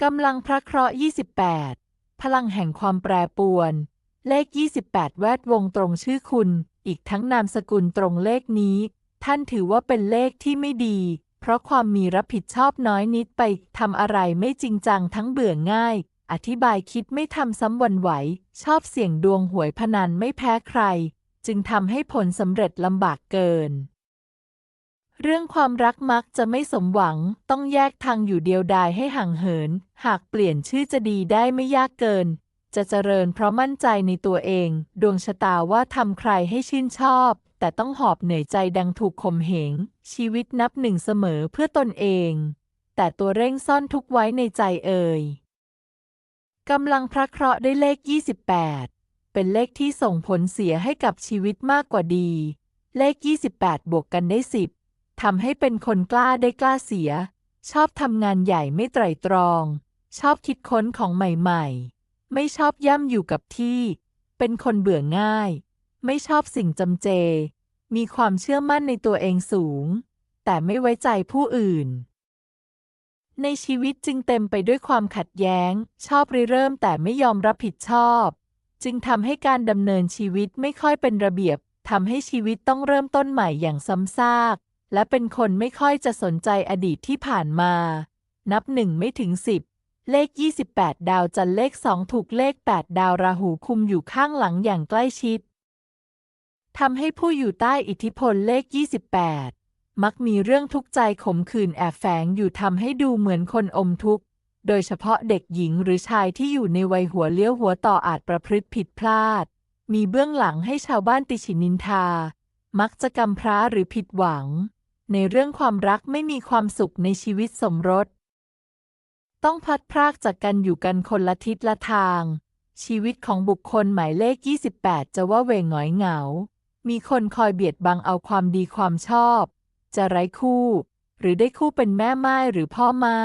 กำลังพระเคราะห์ 28 พลังแห่งความแปรปรวน เลข 28 แวดวงตรงชื่อคุณ อีกทั้งนามสกุลตรงเลขนี้ ท่านถือว่าเป็นเลขที่ไม่ดี เพราะความมีรับผิดชอบน้อยนิดไปทำอะไรไม่จริงจังทั้งเบื่อง่าย อธิบายคิดไม่ทำซ้ำวันไหว ชอบเสี่ยงดวงหวยพนันไม่แพ้ใคร จึงทำให้ผลสำเร็จลำบากเกิน เรื่องความรักมักจะไม่สมหวัง ต้องแยกทางอยู่เดียวดายให้ห่างเหิน หากเปลี่ยนชื่อจะดีได้ไม่ยากเกิน จะเจริญเพราะมั่นใจในตัวเอง ดวงชะตาว่าทำใครให้ชื่นชอบ แต่ต้องหอบเหนื่อยใจดังถูกข่มเหง ชีวิตนับหนึ่งเสมอเพื่อตนเอง แต่ตัวเร่งซ่อนทุกไว้ในใจเอ่ยกำลังพระเคราะห์ได้เลข 28 เป็นเลขที่ส่งผลเสียให้กับชีวิตมากกว่าดี เลข 28 บวกกันได้ 10 ทำให้เป็นคนกล้าได้กล้าเสีย ชอบทำงานใหญ่ไม่ไตร่ตรอง ชอบคิดค้นของใหม่ๆ ไม่ชอบย่ำอยู่กับที่ เป็นคนเบื่อง่าย ไม่ชอบสิ่งจำเจ มีความเชื่อมั่นในตัวเองสูง แต่ไม่ไว้ใจผู้อื่น ในชีวิตจึงเต็มไปด้วยความขัดแย้ง ชอบริเริ่มแต่ไม่ยอมรับผิดชอบ จึงทำให้การดำเนินชีวิตไม่ค่อยเป็นระเบียบทำให้ชีวิตต้องเริ่มต้นใหม่อย่างซ้ำซาก และเป็นคนไม่ค่อยจะสนใจอดีตที่ผ่านมา นับหนึ่งไม่ถึงสิบเลข 28 ดาวจันเลข 2 ถูกเลข 8 ดาวราหูคุมอยู่ข้างหลังอย่างใกล้ชิดทำให้ผู้อยู่ใต้อิทธิพลเลข 28 มักมีเรื่องทุกข์ใจขมขื่นแอบแฝงอยู่ทำให้ดูเหมือนคนอมทุกข์ โดยเฉพาะเด็กหญิงหรือชายที่อยู่ในวัยหัวเลี้ยวหัวต่ออาจประพฤติผิดพลาด มีเบื้องหลังให้ชาวบ้านติฉินนินทา มักจะกำพร้าหรือผิดหวัง ในเรื่องความรักไม่มีความสุขในชีวิตสมรส ต้องพัดพรากจากกันอยู่กันคนละทิศละทาง ชีวิตของบุคคลหมายเลข 28 จะว่าเวงหงอยเหงา มีคนคอยเบียดบังเอาความดีความชอบ จะไร้คู่ หรือได้คู่เป็นแม่ไม้หรือพ่อไม้